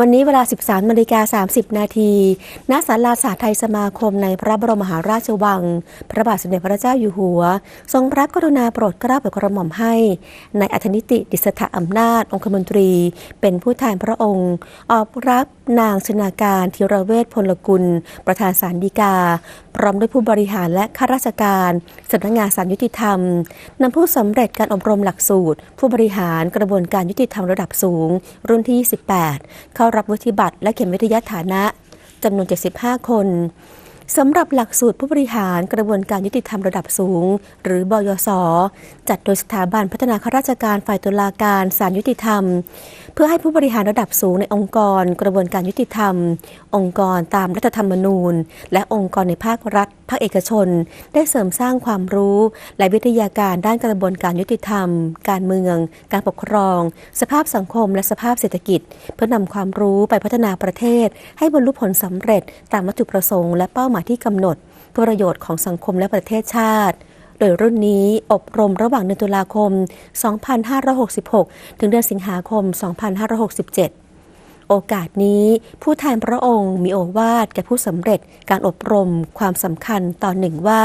วันนี้เวลา 13นาฬิกา30 นาทีณศาลาสาไทยสมาคมในพระบรมมหาราชวัง พระบาทสมเด็จพระเจ้าอยู่หัว ทรงรับกรุณาโปรดเกล้าโปรดกระหม่อมให้ ในอัธนิติดิสถาอำนาจ องคมนตรี เป็นผู้แทนพระองค์ ออกรับนางชนาการธีรเวชพลกุล ประธานศาลฎีกา พร้อมด้วยผู้บริหารและข้าราชการสำนักงานศาลยุติธรรมนำผู้สำเร็จการอบรมหลักสูตร ผู้บริหารกระบวนการยุติธรรมระดับสูง รุ่นที่ 28 เข้ารับวุฒิบัตรและเข็มวิทยาฐานะจำนวน 75 คนสำหรับหลักสูตรผู้บริหารกระบวนการยุติธรรมระดับสูง หรือบยศจัดโดยสถาบันพัฒนาข้าราชการฝ่ายตุลาการศาลยุติธรรม เพื่อให้ผู้บริหารระดับสูงในองค์กร กระบวนการยุติธรรม องค์กรตามรัฐธรรมนูญ และองค์กรในภาครัฐภาคเอกชน ได้เสริมสร้างความรู้ และวิทยาการด้านกระบวนการยุติธรรม การเมือง การปกครอง สภาพสังคม และสภาพเศรษฐกิจ เพื่อนำความรู้ไปพัฒนาประเทศ ให้บรรลุผลสำเร็จตามวัตถุประสงค์และเป้าหมายที่กำหนดเพื่อประโยชน์ของสังคมและประเทศชาติโดยรุ่นนี้อบรมระหว่างเดือนตุลาคม 2566 ถึงเดือนสิงหาคม 2567 โอกาสนี้ผู้แทนพระองค์มีโอวาทแก่ผู้สำเร็จการอบรมความสำคัญตอนหนึ่งว่า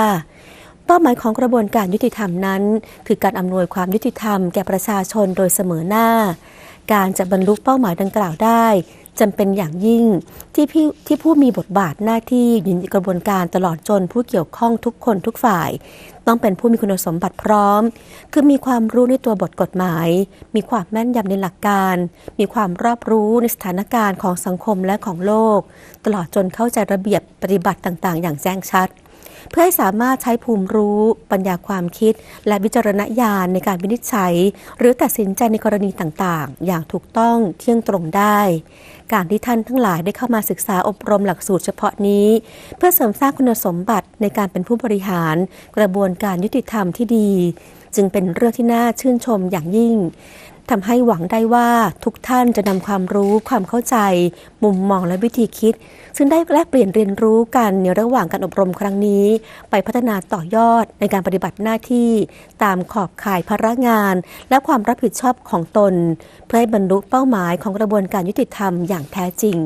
เป้าหมายของกระบวนการยุติธรรมนั้น คือการอำนวยความยุติธรรมแก่ประชาชนโดยเสมอหน้า การจะบรรลุเป้าหมายดังกล่าวได้ จำเป็นอย่างยิ่งที่พี่ที่ผู้มีบทบาทหน้าที่ยู่ในกระบวนการตลอดจนผู้เกี่ยวข้องทุกคนทุกฝ่าย ต้องเป็นผู้มีคุณสมบัติพร้อม คือมีความรู้ในตัวบทกฎหมาย มีความแม่นยำในหลักการ มีความรอบรู้ในสถานการณ์ของสังคมและของโลก ตลอดจนเข้าใจระเบียบปฏิบัติต่าง ๆ อย่างแจ้งชัด เพื่อให้สามารถใช้ภูมิรู้ ปัญญาความคิด และวิจารณญาณในการวินิจฉัย หรือตัดสินใจในกรณีต่างๆ อย่างถูกต้องเที่ยงตรงได้ การที่ท่านทั้งหลายได้เข้ามาศึกษาอบรมหลักสูตรเฉพาะนี้ เพื่อเสริมสร้างคุณสมบัติในการเป็นผู้บริหาร กระบวนการยุติธรรมที่ดี จึงเป็นเรื่องที่น่าชื่นชมอย่างยิ่งทำให้หวังได้ว่าทุกท่านจะนำความรู้ความเข้าใจ มุมมองและวิธีคิด ซึ่งได้แลกเปลี่ยนเรียนรู้กันในระหว่างการอบรมครั้งนี้ ไปพัฒนาต่อยอดในการปฏิบัติหน้าที่ ตามขอบข่ายภาระงาน และความรับผิดชอบของตน เพื่อให้บรรลุเป้าหมายของกระบวนการยุติธรรมอย่างแท้จริง